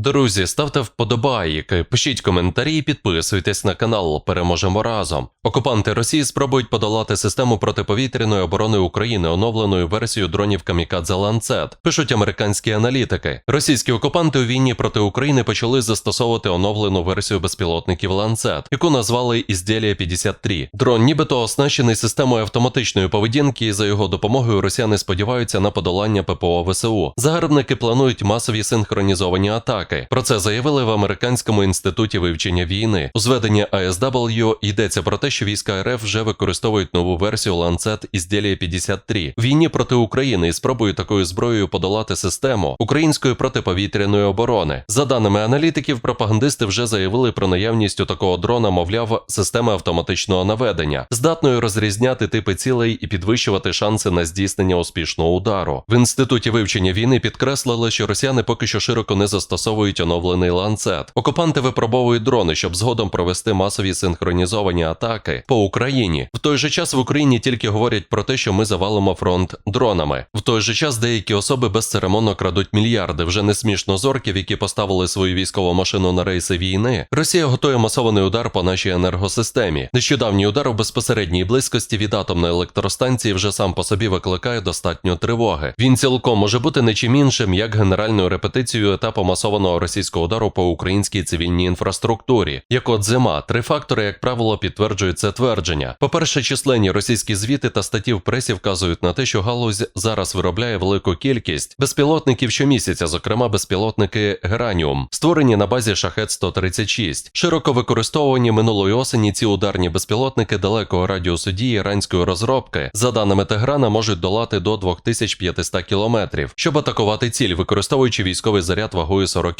Друзі, ставте вподобайки, пишіть коментарі і підписуйтесь на канал. Переможемо разом. Окупанти Росії спробують подолати систему протиповітряної оборони України оновленою версією дронів Камікадзе Ланцет. Пишуть американські аналітики. Російські окупанти у війні проти України почали застосовувати оновлену версію безпілотників Ланцет, яку назвали Ізділія 53. Дрон, нібито оснащений системою автоматичної поведінки, і за його допомогою росіяни сподіваються на подолання ППО ВСУ. Загарбники планують масові синхронізовані атаки. Про це заявили в американському інституті вивчення війни. У зведенні ASW йдеться про те, що війська РФ вже використовують нову версію Lancet Ізділія 53 в війні проти України і спробують такою зброєю подолати систему української протиповітряної оборони. За даними аналітиків, пропагандисти вже заявили про наявність у такого дрона, мовляв, системи автоматичного наведення, здатною розрізняти типи цілей і підвищувати шанси на здійснення успішного удару. В інституті вивчення війни підкреслили, що росіяни поки що широко не застосовують оновлений ланцет. Окупанти випробовують дрони, щоб згодом провести масові синхронізовані атаки по Україні. В той же час в Україні тільки говорять про те, що ми завалимо фронт дронами. В той же час деякі особи безцеремонно крадуть мільярди. Вже не смішно зорків, які поставили свою військову машину на рейси війни. Росія готує масований удар по нашій енергосистемі. Нещодавній удар у безпосередній близькості від атомної електростанції вже сам по собі викликає достатньо тривоги. Він цілком може бути не чим іншим, як генеральною репетицією етапу масованого російського удару по українській цивільній інфраструктурі. Як от зима, три фактори, як правило, підтверджують це твердження. По-перше, численні російські звіти та статті в пресі вказують на те, що галузь зараз виробляє велику кількість безпілотників щомісяця, зокрема безпілотники Гераніум, створені на базі Шахет 136 Широко використовані минулої осені ці ударні безпілотники далекого радіусу дії іранської розробки, за даними Теграна, можуть долати до 2500 кілометрів, щоб атакувати ціль, використовуючи військовий заряд вагою 40